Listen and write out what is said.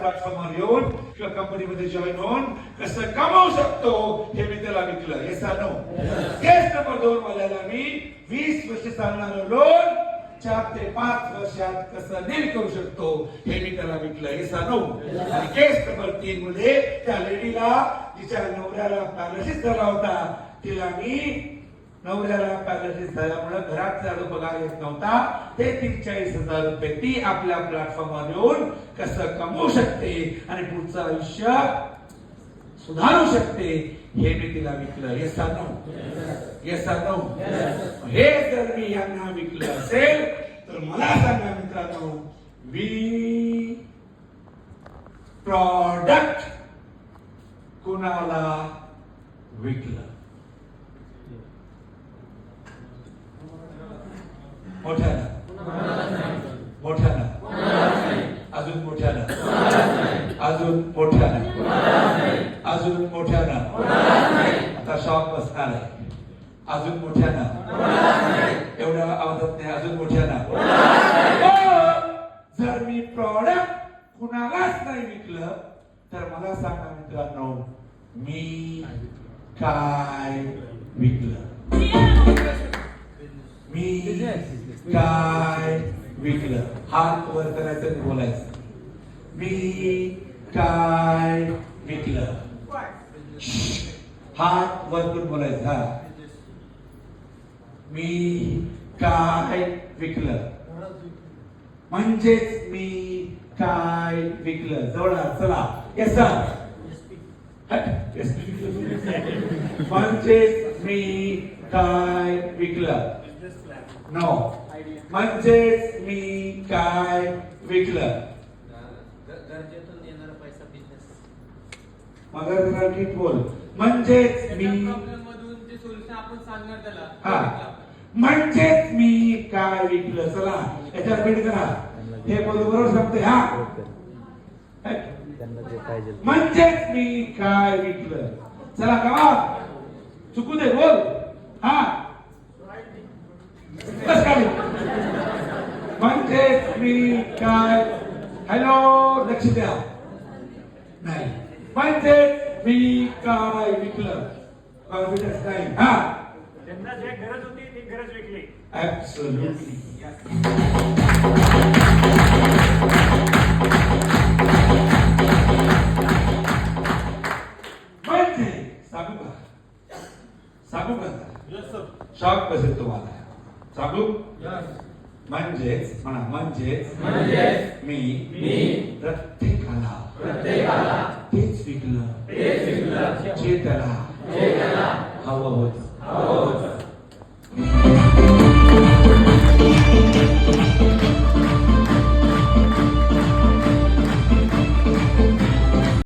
प्लॅटफॉर्मवर येऊन किंवा कंपनीमध्ये जॉईन होऊन कसं कमावू शकतो हे मी त्याला विकलं. हे नो तेच नंबर दोन वाल्याला मी वीस वर्ष चालणार लोन चार ते पाच वर्षात कसं डील करू शकतो हे मी त्याला विकलं. हे नो आणि केस नंबर तीन मध्ये त्या लेडीला तिच्या नवऱ्याला पॅरालिसिस झाला होता तिला मी नवऱ्याला पॅरालिसिस झाल्यामुळे घरात चालू पगार येत नव्हता. ते तीस हजार रुपये ती आपल्या प्लॅटफॉर्मवर येऊन कसं कमवू शकते आणि पुढचं आयुष्य सुधारू शकते हे मी तिला विकलं. हे सांगू हे सांगू हे जर मी यांना विकलं असेल तर मला सांगा मित्रांनो वी प्रॉडक्ट कुणाला विकलं? मोठ्यानं. मोठ्यानं. अजून मोठ्यानं. अजून मोठ्यानं. अजून मोठ्यानं. आता शॉक बसणार आहे. अजून मोठ्यानं. एवढ्या आवाजात नाही अजून मोठ्यानं. हो, जर मी प्रॉडक्ट कुणालाच नाही विकलं तर मला सांगा मित्रांनो मी काय विकलं? मी काय विकलं? हात वर करायचं बोलायचं. मी काय विकलं? हात वर करून बोलायचं हा. मी काय विकलं? म्हणजेच मी काय विकलं? जोडा चला. येस म्हणजेच मी काय विकलं? नो म्हणजेच मी काय विकलं? गरजेतून येणारा पैसा बिझनेस मग जरा नीट बोल म्हणजेच मी प्रॉब्लेम मधून जे सोल्युशन आपण सांगणार त्याला. हा. म्हणजेच मी काय विकलं? चला याच्यावर बीड करा. हे बोल बरोबर सांगते हा. म्हणजेच मी काय विकलं? चला कमा चुकू दे बोल हा बस काय म्हणजेच मी काय? हॅलो लक्ष द्या नाही. म्हणजेच मी काय विकलं कॉन्फिडन्स नाही हा. त्यांना जे गरज होती ती गरज विकली. ऍब्सोल्युटली म्हणजे सांगू का सांगू का शॉक बसेल तुम्हाला. सांगू? म्हणजेच म्हणा म्हणजेच म्हणजेच मी मी प्रत्येकाला प्रत्येकाला तेच विकलं तेच विकलं. जे त्याला जे त्याला हवं होतं.